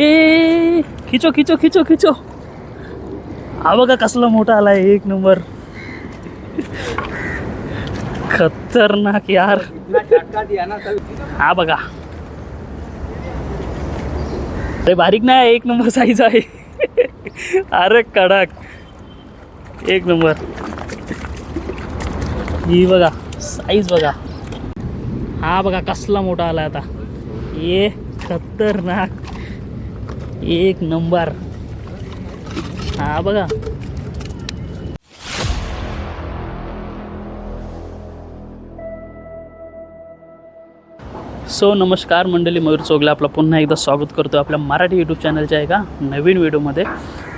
ए खिचो खिचो खिचो खिचो. हा बघा कसला मोठा आलाय एक नंबर. खतरनाक यार. हा बघा. अरे बारीक नाही एक नंबर साईज आहे. अरे कडक. एक नंबर. ही बघा साईज बघा. हा बघा कसला मोठा आला आता. ये खतरनाक. एक नंबर. हा बघा. सो नमस्कार मंडळी मयूर चोगला आपलं पुन्हा एकदा स्वागत करतो आपल्या मराठी यूट्यूब चॅनलच्या एका नवीन व्हिडिओमध्ये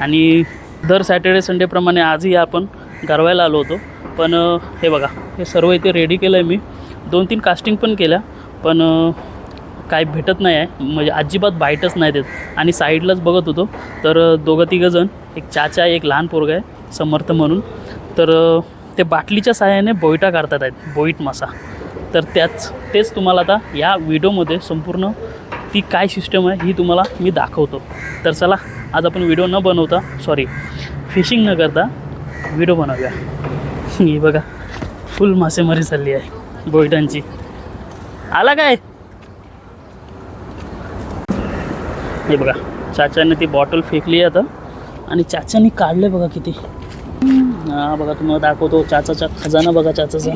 आणि दर सॅटर्डे संडेप्रमाणे आजही आपण गरवायला आलो होतो. पण हे बघा हे सर्व इथे रेडी केलं आहे मी. दोन तीन कास्टिंग पण केल्या. पण काय भेटत नाही आहे. म्हणजे अजिबात बाईटच नाही देत आणि साईडलाच बघत होतो. तर दोघं तिघंजण एक चाचा एक लहान पोरगा आहे समर्थ म्हणून. तर ते बाटलीच्या सहाय्याने बोईटा काढतात आहेत बोईट मासा. तर त्याच तेच तुम्हाला आता या व्हिडिओमध्ये संपूर्ण ती काय सिस्टम आहे ही तुम्हाला मी दाखवतो. तर चला आज आपण व्हिडिओ न बनवता सॉरी फिशिंग न करता व्हिडिओ बनवूया. ही बघा फुल मासेमारी चालली आहे बोईटांची. आला काय? हे बघा चाच्याने ती बॉटल फेकली आहे आता. आणि चाच्याने काढले बघा किती. हा बघा तुम्हाला दाखवतो चाचाचा खजाना बघा चाचाचा.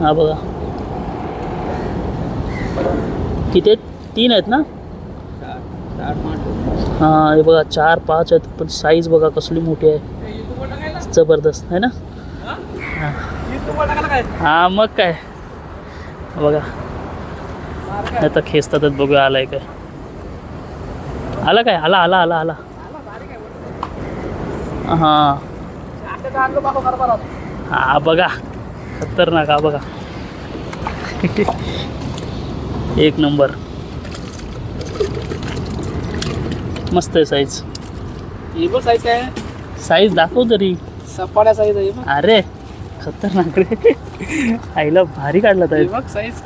हा बघा. किती तीन आहेत ना? हां हे बघा चार पाच आहेत पण साईज बघा कसली मोठी आहे. जबरदस्त आहे ना? हां मग काय? बघा. आता खेचतातच बघू आलाय काय. आला काय? आला आला आला आला. हां. हा बघा. खतरनाक हा बघा. एक नंबर. मस्त आहे साईज ही बघ साईज आहे साईज दाखव तरी. सपाट्या साईज आहे बघ. अरे खतरनाक रे. आईला भारी काढला ही ताई बघ साईज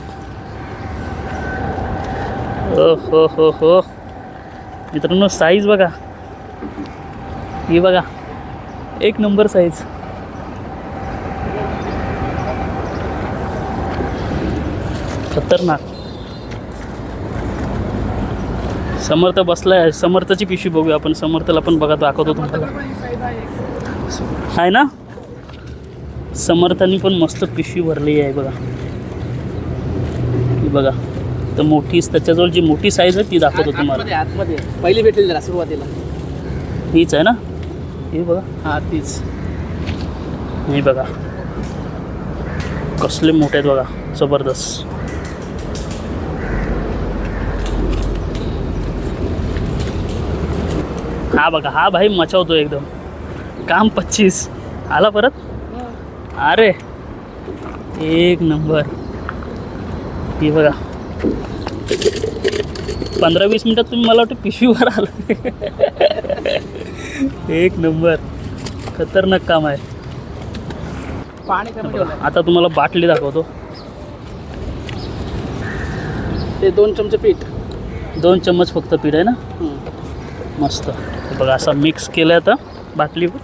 हो हो हो हो. मित्रांनो साईज बघा. ही बघा. एक नंबर साईज खतरनाक. समर्थ बसलाय. समर्थची पिशवी बघूया आपण. समर्थला पण बघा दाखवतो तुम्हाला. आहे ना? समर्थानी पण मस्त पिशवी भरली आहे बघा. ही बघा. तर मोठी त्याच्याजवळ जी मोठी साईज आहे ती दाखवतो तुम्हाला. आतमध्ये पहिली भेटली जरा सुरुवातीला. हीच आहे ना? ही बघा. हा तीच. ही बघा. कसले मोठे आहेत बघा. जबरदस्त. हा बघा हा भाई मचावतो एकदम. काम पच्चीस. आला परत? अरे. एक नंबर. ही बघा. पंधरा वीस मिनिटात तुम्ही मला वाटतं पिशवीवर आला. एक नंबर. खतरनाक काम आहे. पाणी आता तुम्हाला बाटली दाखवतो. ते दोन चमचे पीठ. दोन चम्मच फक्त पीठ आहे ना? मस्त. बघा असा मिक्स केलं आता बाटलीवर.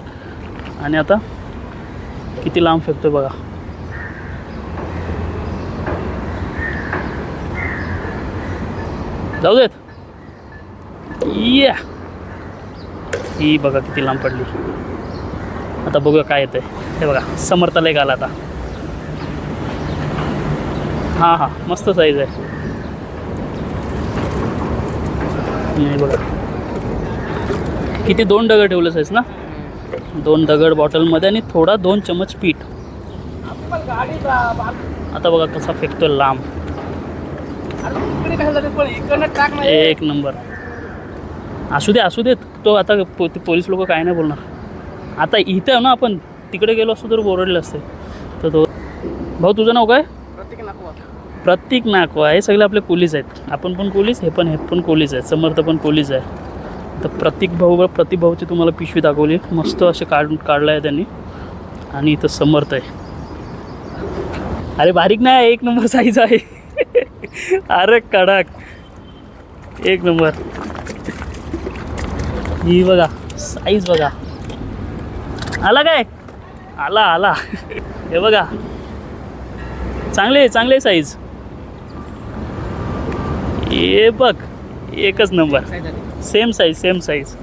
आणि आता किती लांब फेकतोय बघा. जाऊ देत. या ही बघा किती लांब पडली. आता बघूया काय येतंय. हे बघा समर्थाला एक आला आता. हां हां मस्त साईज आहे. बघा. किती दोन दगड ठेवलं आहेस ना? दोन दगड बॉटलमध्ये आणि थोडा दोन चमच पीठ. आता बघा कसा फेकतोय लांब इकडे कशाला जाते पण इकडनं टाक ना एक नंबर. असू दे असू देत तो आता पो पोलीस लोक काय नाही बोलणार. आता इथे आहे ना आपण तिकडे गेलो असतो तर ओरडले असते. तर तो भाऊ तुझं नाव काय? प्रत्येक नको प्रतीक नाकवा हे सगळे आपले पोलीस आहेत. आपण पण पोलीस हे पण हे पण पोलीस आहेत. समर्थ पण पोलीस आहे. तर प्रतीक भाऊ प्रतीक भाऊची तुम्हाला पिशवी दाखवली. मस्त असे काढून काढलं आहे त्यांनी. आणि इथं समर्थ आहे. अरे बारीक नाही एक नंबर साईज आहे. अरे कडक. एक नंबर. ही बघा साईज बघा. आला काय? आला आला. हे बघा. चांगले चांगले साईज हे बघ एकच number. Same size same size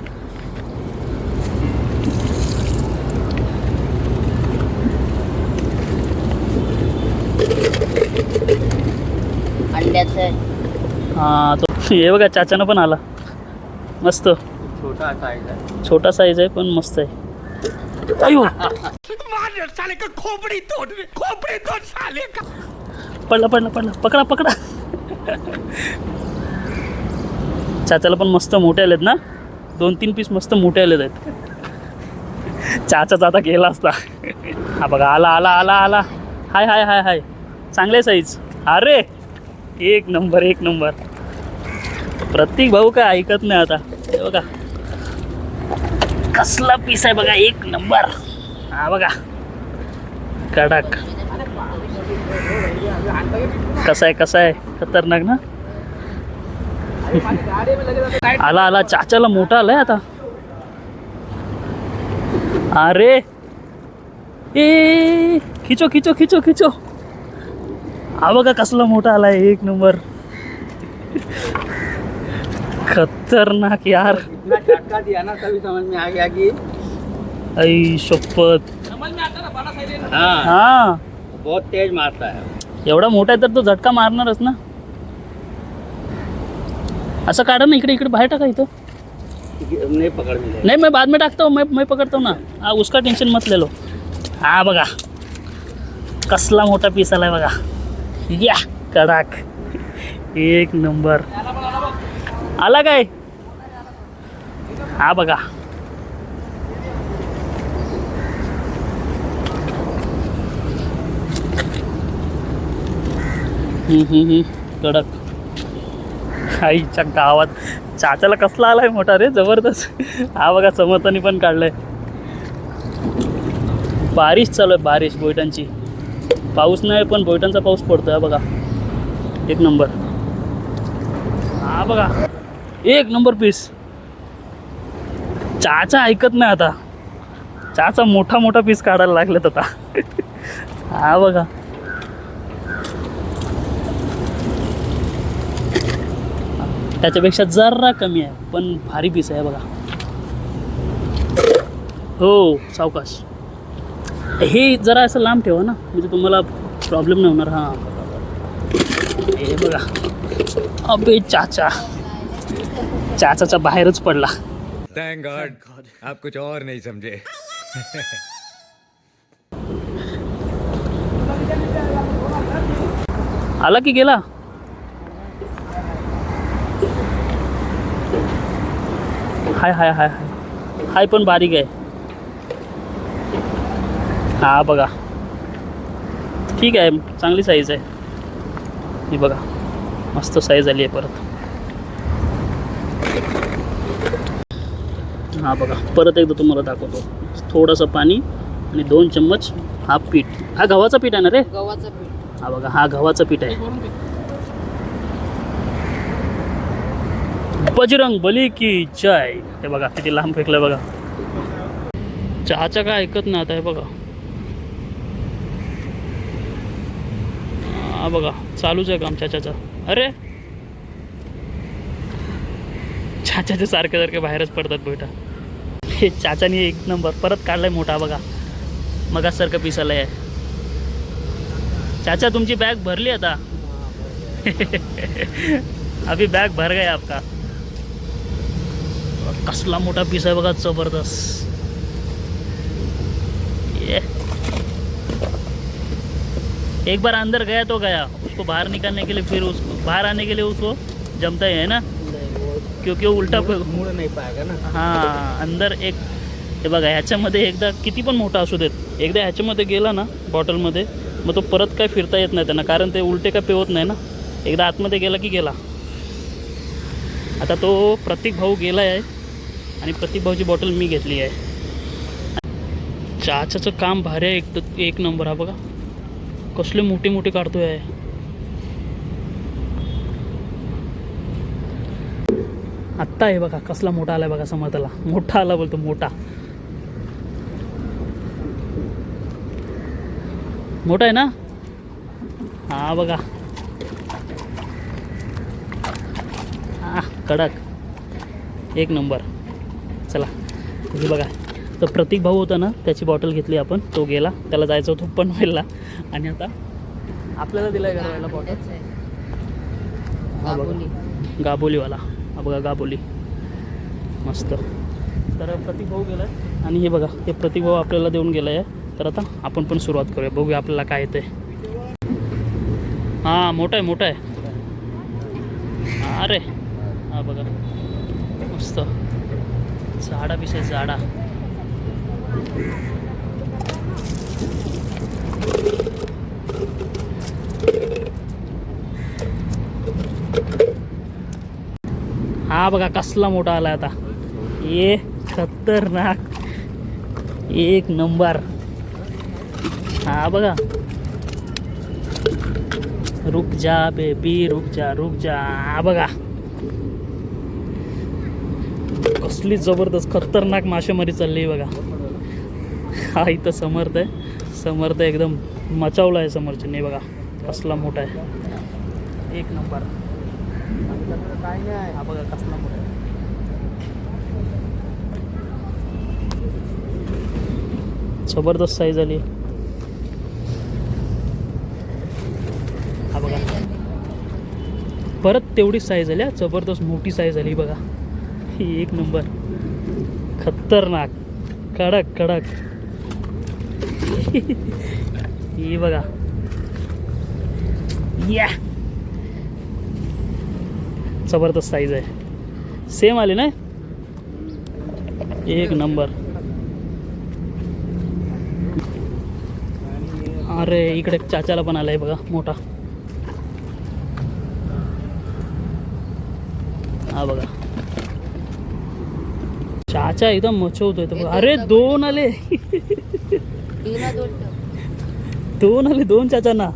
हा तो हे बघा चाचानं पण आला. मस्त. छोटा साईज आहे. छोटा साईज आहे पण मस्त आहे. अयो! पडला पडला पडला. पकडा पकडा. चाचाला पण मस्त मोठे आलेत ना? दोन तीन पीस मस्त मोठे आलेत आहेत. चाचाचा आता गेला असता. हा बघा आला आला आला आला. हाय हाय हाय हाय. चांगले साईज अरे! एक नंबर एक नंबर. प्रत्येक भाऊ काय ऐकत नाही आता. हे बघा. कसला पीस आहे बघा एक नंबर. हा बघा. कडक. कसा आहे कसा आहे? खतरनाक ना? आला आला. चाचाला मोठा आलाय आता. अरे. ए खिचो खिचो खिचो खिचो. हा बघा कसला मोठा आलाय एक नंबर. खतरनाक यार. इतना झटका दिया ना तभी समझ में आ गया कि आई शपथ. में है. बहुत तेज मारता है। एवढा मोठा आहे तर तो झटका मारणारच ना. असं काढा ना इकडे इकडे बाहेर टाका इथं. नहीं पकड़ मिले नहीं मैं बाद में टाकता हूँ मैं मैं पकड़ता हूँ ना. हाँ उसका टेंशन मत ले लो. हा बघा. कसला मोठा पीस आलाय बघा. या कडाक. एक नंबर. आला काय? हा बघा. कडक. आईच्या गावात. चाचाला कसला आलाय मोठा रे जबरदस्त. हा बघा समर्थानी पण काढलाय. बारिश चालू आहे बारिश बोयटांची पाऊस नाही पण बोयटांचा पाऊस पडतोय आहे बघा. एक नंबर. हा बघा. एक नंबर पीस चहाचा ऐकत नाही आता. चहाचा मोठा मोठा पीस काढायला लागलेत आता. हा बघा. त्याच्यापेक्षा जरा कमी आहे पण भारी पीस आहे बघा. हो सावकाश. हे जरा असं लांब ठेवा ना. म्हणजे तुम्हाला प्रॉब्लेम नाही होणार. हां. हे बघा. अबे चाचा. चाचाचा बाहेरच पडला. थैंक गॉड आप कुछ और नहीं समझे. आला की गेला? हाय हाय हाय हाय. हाय पण बारीक आहे. हा बघा. ठीक आहे चांगली साईज आहे. ही बघा. मस्त साईज आली आहे परत. हा बघा. परत एकदा तुम्हाला दाखवतो. थोडंसं पाणी आणि दोन चम्मच हा पीठ. हा गव्हाचा पीठ आहे ना रे? गव्हाचं पीठ. हा बघा. हा गव्हाचं पीठ आहे. बजरंग बली की जय. हे बघा किती लांब फेकलं बघा. चहाच्या काय ऐकत नाही आता हे बघा. हा बघा चालूच आहे काम चाच्याचं. अरे! चाच्याचे सारखे सारखे बाहेरच पडतात बेटा हे चाचानी एक नंबर परत काढलाय मोठा बघा. मगासारखं पिसाला आहे चाचा तुमची बॅग भरली आता? अभी बॅग भर गया आपका. कसला मोठा पीस आहे बघा जबरदस्त ये एक बार अंदर गया तो गया उसको बाहर निकालने के लिए फिर उसको बाहर आने के लिए उसको जमता ही है ना? क्योंकि वो उल्टा मुड़ नहीं पाएगा ना। हां अंदर एक हे बघा ह्याच्यामध्ये एकदा किती पण मोठा असू देत. एकदा ह्याच्यामध्ये गेला ना बॉटलमध्ये मग तो परत काय फिरता येत नाही त्यांना कारण ते उलटे काय पेवत नाही ना. एकदा आतमध्ये गेला की गेला. आता तो प्रतीक भाऊ गेला आहे आणि प्रतीक भाऊची बॉटल मी घेतली आहे. चहाचं काम भारी आहे एक एक नंबर हा बघा. कसले मोठे मोठे काढतोय आहे. आत्ता आहे बघा कसला मोठा आला बघा समर्थाला. मोठा आला बोलतो मोठा. मोठा आहे ना? हा बघा. हा कडक. एक नंबर. चला हे बघा. तर प्रतीक भाऊ होता ना त्याची बॉटल घेतली आपण तो गेला त्याला जायचं होतं पण व्हायला आणि आता आपल्याला दिलाय करायला बॉटल गाबोलीवाला. हा बघा गाबोली. मस्त. तर प्रतीक भाऊ गेला आहे आणि हे बघा हे प्रतीक भाऊ आपल्याला देऊन गेला आहे तर आता आपण पण सुरुवात करूया. बघूया आपल्याला काय येते हां मोठा आहे मोठा आहे. अरे. हा बघा. मस्त. झाडा पिसे झाडा. हा बघा कसला मोठा आला आता. ये खतरनाक. एक नंबर. हा बघा. रुक जा बेबी रुक जा रुक जा. हा बघा. कसली जबरदस्त खतरनाक मासेमारी चालली बघा. हा इथं समर्थ आहे. समर्थ एकदम मचावला आहे समोरच्याने बघा कसला मोठा आहे. एक नंबर. काय नाही हा बघा कसला मोठा आहे. जबरदस्त साईज आली. हा बघा. परत तेवढीच साईज आली जबरदस्त मोठी साईज आली बघा. ही एक नंबर. खतरनाक. कडक कडक. ही बघा. या जबरदस्त साईज आहे. सेम आले ना? एक नंबर अरे इकडे चाचाला पण आलाय बघा मोठा. हा बघा. चाचा एकदम मचवतोय तो बघा. अरे दोन आले. दोन आले दोन चाचांना.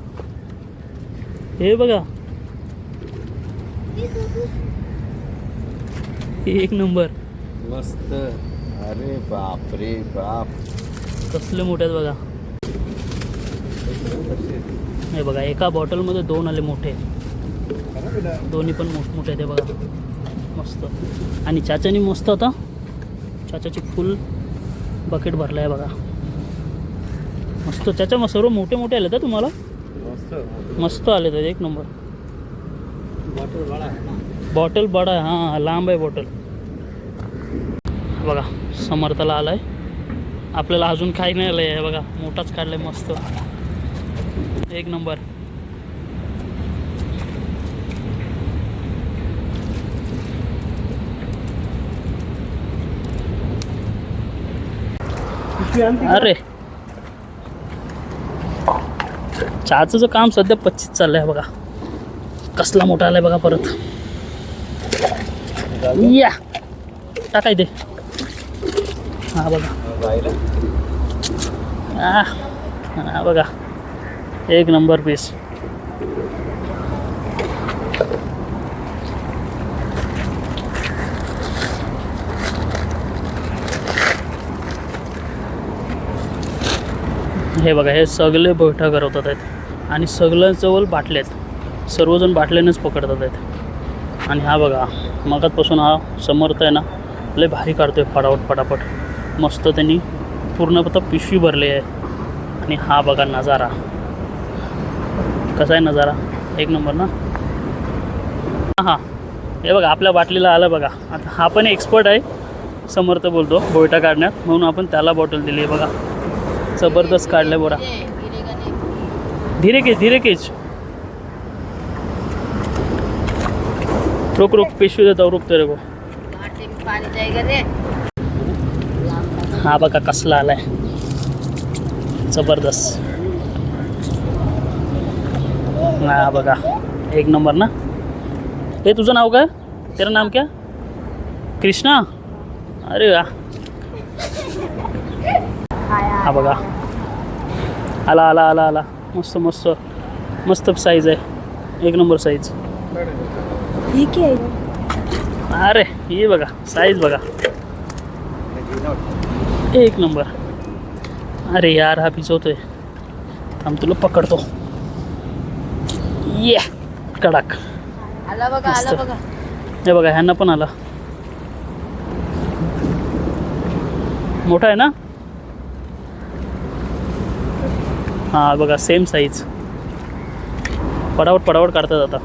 हे बघा. एक नंबर. मस्त. अरे बाप रे बाप. कसले मोठे आहेत बघा. हे बघा एका बॉटलमध्ये दोन आले मोठे. दोन्ही पण मोठमोठे आहेत बघा. मस्त. आणि चाचानी मस्त आता चाचाची फुल बकेट भरला आहे बघा. मस्त. चाचा मग सर्व मोठे मोठे आले तर तुम्हाला? मस्त मस्त आले तर एक नंबर. बॉटल बडा आहे ना? बॉटल बडा आहे हां लांब आहे बॉटल. बघा समर्थला आलाय. आपल्याला अजून काही नाही आलं आहे बघा मोठाच काढलाय मस्त. एक नंबर. अरे चहाचं काम सध्या पच्चीस चाललं आहे बघा. कसला मोठा आलाय बघा परत. या. टाकाय ते हा बघा. आ, हा बघा. एक नंबर पीस हे बघा हे सगळे बैठा करवतात आहेत. आणि सगळ्यांजवळ बाटले आहेत सर्वजण बाटल्यानेच पकडतात आहेत. आणि हा बघा मगातपासून हा समर्थ आहे ना लय भारी काढतोय फटाफट फटाफट. मस्त त्यांनी पूर्ण पिशवी भरली आहे. आणि हा बघा नजारा. कसा आहे नजारा? एक नंबर ना? हां हां हे बघा आपल्या बाटलीला आलं बघा. आता हा पण एक्सपर्ट आहे. समर्थ बोलतो बोयटा काढण्यात. म्हणून आपण त्याला बॉटल दिली आहे बघा. जबरदस्त काढलं बोरा. धीरे केच धीरे केच रुक रुक पिशवी देतो रुक तेरे को. हा बघा कसला आलाय. जबरदस्त. हा बघा एक नंबर ना. हे तुझं नाव काय? तेरा नाम क्या? कृष्णा? अरे वा. हा बघा. आला आला आला आला. मस्त मस्त मस्त साईज आहे. एक नंबर साईज अरे हे बघा साईज बघा. एक नंबर अरे यार हा भिजवतोय. थांब तुला पकडतो. ये कडक. आला बघा आला मस्त. बघा. हे बघा ह्यांना पण आला. मोठा आहे ना? हा बघा सेम साईज पडावट पडावट काढतात आता.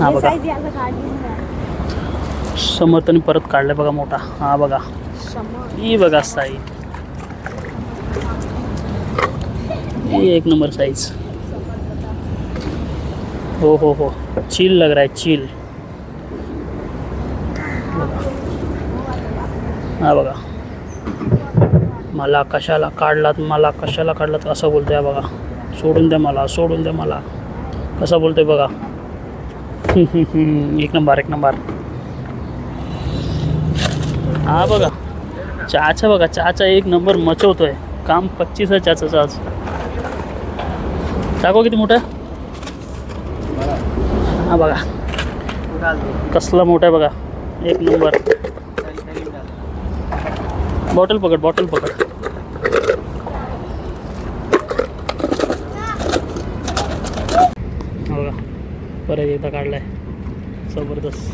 हा बघा. समर्थने परत काढलाय बघा मोठा. हा बघा. ही बघा साईज ही एक नंबर साईज हो हो हो. चिल लग रहा है चिल हा बघा. मला कशाला काढलात मला कशाला काढलात असं बोलतोय बघा. सोडून द्या मला सोडून द्या मला. कसं बोलतोय बघा. एक नंबर एक नंबर. हा बघा. चहाचा बघा चहाचा एक नंबर मचवतोय. काम पच्चीस आहे चहाचा आज. टाको किती मोठं आहे. हा बघा. कसला मोठा आहे बघा. एक नंबर. बॉटल पकड बॉटल पकड हा बघा एकदा काढलाय जबरदस्त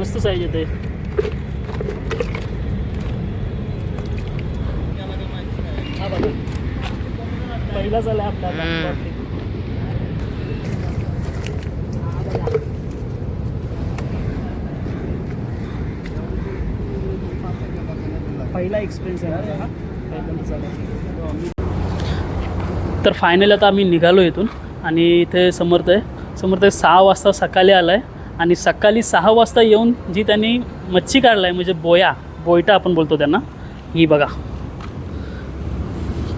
मस्त साईज येते पहिलाच आला आपला. पहिला एक्सपिरियन्स आहे हा. पहिल्यांदाच आला. तर फायनल आता आम्ही निघालो इथून. आणि इथे समर्थ आहे. समर्थ सहा वाजता सकाळी आला आहे आणि सकाळी सहा वाजता येऊन जी त्यांनी मच्छी काढला आहे म्हणजे बोया बोयटा आपण बोलतो त्यांना ही बघा.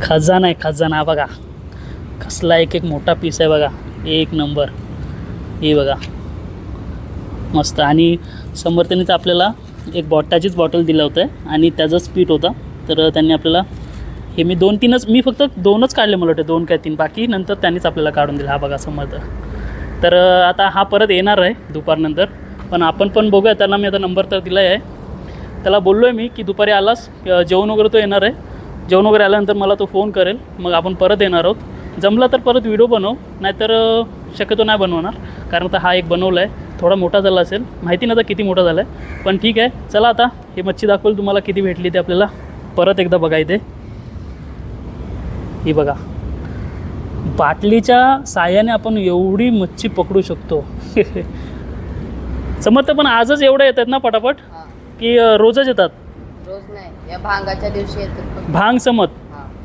खजाना आहे खजाना हा बघा. कसला एक एक मोठा पीस आहे बघा. एक नंबर हे बघा. मस्त. आणि समर्थने तर आपल्याला एक बॉटाचीच बॉटल दिलं होतं. आणि त्याचंच पीठ होता. तर त्यांनी आपल्याला हे मी दोन तीनच मी फक्त दोनच काढले मला वाटतं दोन काय तीन. बाकी नंतर त्यांनीच आपल्याला काढून दिला हा बघा समर्थ. तर आता हा परत येणार आहे दुपारनंतर पण आपण पण बघूया त्यांना मी आता नंबर तर दिला आहे. त्याला बोललो आहे मी की दुपारी आलास जेवण वगैरे तो येणार आहे. जेवण वगैरे आल्यानंतर मला तो फोन करेल. मग आपण परत येणार आहोत. जमला तर परत व्हिडिओ बनव नाहीतर शक्यतो नाही बनवणार. कारण आता हा एक बनवला आहे थोडा मोठा झाला असेल. माहिती नाही आता किती मोठा झाला आहे पण ठीक आहे चला आता हे मच्छी दाखवेल तुम्हाला किती भेटली ते आपल्याला. परत एकदा बघा इथे. ही बघा. बाटलीच्या साह्याने आपण एवढी मच्छी पकडू शकतो. समर्थ पण आजच एवढं येतात ना पटापट. की रोजच येतात? रोज नाही. या भांगाच्या दिवशी येतात. भांग समत.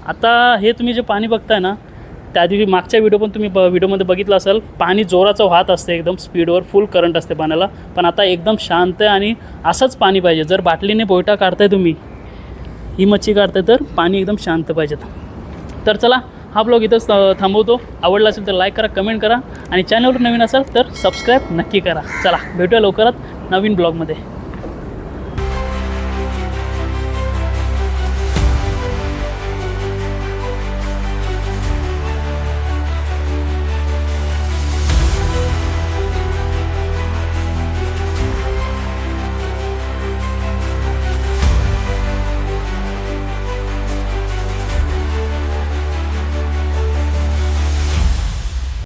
आता हे तुम्ही जे पाणी बघताय ना त्या दिवशी मागच्या व्हिडिओ पण तुम्ही ब व्हिडिओमध्ये बघितलं असेल पाणी जोराचं वाहत असते एकदम स्पीडवर फुल करंट असते पाण्याला. पण आता एकदम शांत आहे आणि असंच पाणी पाहिजे. जर बाटलीने बोयटा काढताय तुम्ही ही मच्छी काढताय तर पाणी एकदम शांत पाहिजेत तर चला हा ब्लॉग इथंच थांबवतो. आवडला असेल तर लाईक करा कमेंट करा. आणि चॅनलवर नवीन असाल तर सबस्क्राईब नक्की करा. चला भेटूया लवकरात नवीन ब्लॉगमध्ये.